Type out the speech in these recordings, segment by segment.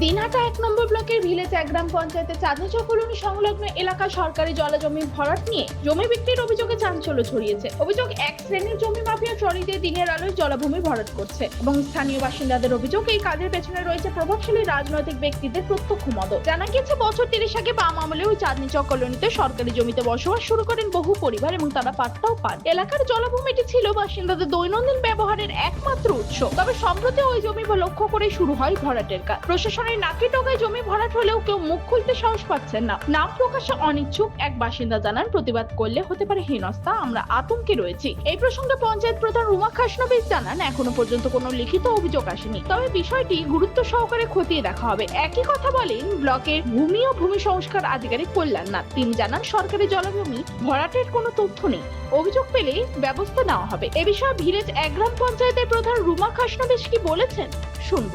দিনহাটা এক নম্বর ব্লকের ভিলেজ এক গ্রাম পঞ্চায়েতের চাঁদনি কলোনি সংলগ্ন এলাকা সরকারি জলা জমি ভরাট নিয়ে জমি বিক্রির অভিযোগে চাঞ্চল্য ছড়িয়েছে। অভিযোগ এক শ্রেণির জমি মাফিয়া ট্রলি দিয়ে দিনের আলোয় জলাভূমি ভরাট করছে এবং স্থানীয় বাসিন্দাদের অভিযোগ এই কাজের পেছনে রয়েছে প্রভাবশালী রাজনৈতিক ব্যক্তিদের প্রত্যক্ষ মদত। জানা গিয়েছে, বছর তিরিশ আগে বাম আমলে ওই চাঁদনি কলোনিতে সরকারি জমিতে বসবাস শুরু করেন বহু পরিবার এবং তারা পাট্টাও পান। এলাকার জলাভূমিটি ছিল বাসিন্দাদের দৈনন্দিন ব্যবহারের একমাত্র উৎস। তবে সম্প্রতি ওই জমি লক্ষ্য করে শুরু হয় ভরাটের কাজ। প্রশাসনের নাকি টোকায় জমি ভরাট হলেও কেউ মুখ খুলতে সাহস পাচ্ছেন না। নাম প্রকাশে অনিচ্ছুক এক বাসিন্দা জানান, প্রতিবাদ করলে হতে পারে হেনস্থা, আমরা আতঙ্কে রয়েছি। এই প্রসঙ্গে পঞ্চায়েত প্রধান রুমা খাসনবিস জানান, এখনও পর্যন্ত কোনো লিখিত অভিযোগ আসেনি। তবে বিষয়টি গুরুত্ব সহকারে খতিয়ে দেখা হবে। একই কথা বলেন, ব্লকের ভূমি ও ভূমি সংস্কার আধিকারিক কল্যাণনাথ তিনি জানান, সরকারি জলাভূমি ভরাটের কোনো তথ্য নেই। অভিযোগ পেলে ব্যবস্থা নেওয়া হবে। এ বিষয়ে ভিলেজ এক গ্রাম পঞ্চায়েতের প্রধান রুমা খাসনবিস কি বলেছেন? শুনব।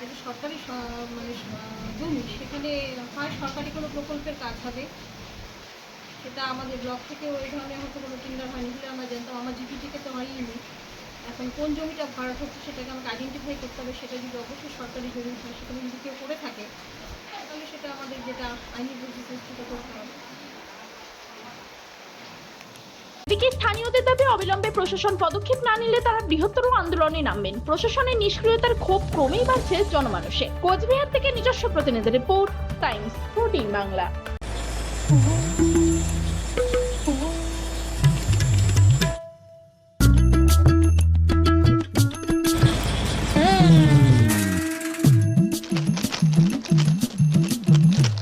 যেটা সরকারি মানে জমি, সেখানে হয় সরকারি কোনো প্রকল্পের কাজ হবে। সেটা আমাদের ব্লক থেকে ওই ধরনের হয়তো কোনো টেন্ডার হয়নি, বলে আমরা জানতাম। আমার জিপিটিকে তো হয়ই নি। এখন কোন জমিটা ভরাট হচ্ছে সেটাকে আমাকে আইডেন্টিফাই করতে হবে, সেটা যদি অবশ্যই সরকারি জমি সেখানে যদি কেউ করে থাকে, তাহলে সেটা আমাদের যেটা আইনি প্রসেস সেটা করতে হবে। এদিকে স্থানীয়দের দাবি অবিলম্বে প্রশাসন পদক্ষেপ না নিলে তারা বৃহত্তর আন্দোলনে নামবেন। প্রশাসনের নিষ্ক্রিয়তার ক্ষোভ ক্রমেই বাড়ছে জনমানুষে। কোচবিহার থেকে নিজস্ব প্রতিনিধি রিপোর্ট, টাইমস ফোরটিন বাংলা।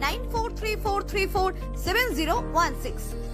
943434701